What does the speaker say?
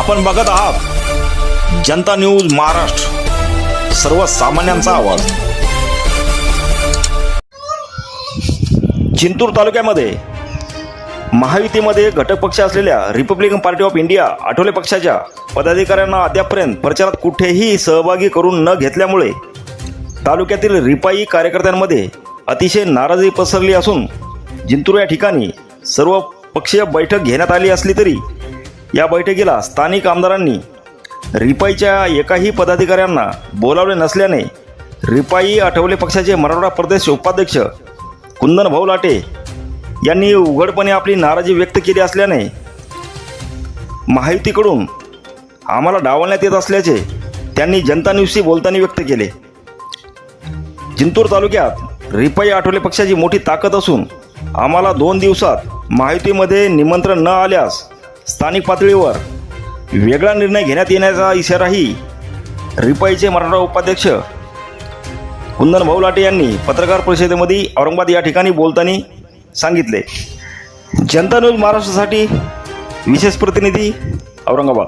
आपण बघत आहात जनता न्यूज महाराष्ट्र. सर्वसामान्यांचा आवाज. जिंतूर तालुक्यामध्ये महायुतीमध्ये घटक पक्ष असलेल्या Republican party of India Athawale पक्षाच्या पदाधिकाऱ्यांना अद्यापपर्यंत प्रचारात कुठेही सहभागी करून न घेतल्यामुळे तालुक्यातील रिपाई कार्यकर्त्यांमध्ये अतिशय नाराजी पसरली असून जिंतूर या ठिकाणी सर्व पक्षीय बैठक घेण्यात आली असली तरी या बैठकीला स्थानिक आमदारांनी रिपाईच्या एकाही पदाधिकाऱ्यांना बोलावले नसल्याने रिपाई आठवले पक्षाचे मराठवाडा प्रदेश उपाध्यक्ष कुंदन भाऊ लाटे यांनी उघडपणे आपली नाराजी व्यक्त केली असल्याने माहितीकडून आम्हाला डावलण्यात येत असल्याचे त्यांनी जनता न्यूजशी बोलताना व्यक्त केले. जिंतूर तालुक्यात रिपाई आठवले पक्षाची मोठी ताकद असून आम्हाला दोन दिवसात माहितीमध्ये निमंत्रण न आल्यास स्थानिक पातळीवर वेगळा निर्णय घेण्यात येण्याचा इशाराही रिपाईचे मराठा उपाध्यक्ष कुंदन भाऊ लाटे यांनी पत्रकार परिषदेमध्ये औरंगाबाद या ठिकाणी बोलताना सांगितले. जनता न्यूज महाराष्ट्रासाठी विशेष प्रतिनिधी औरंगाबाद.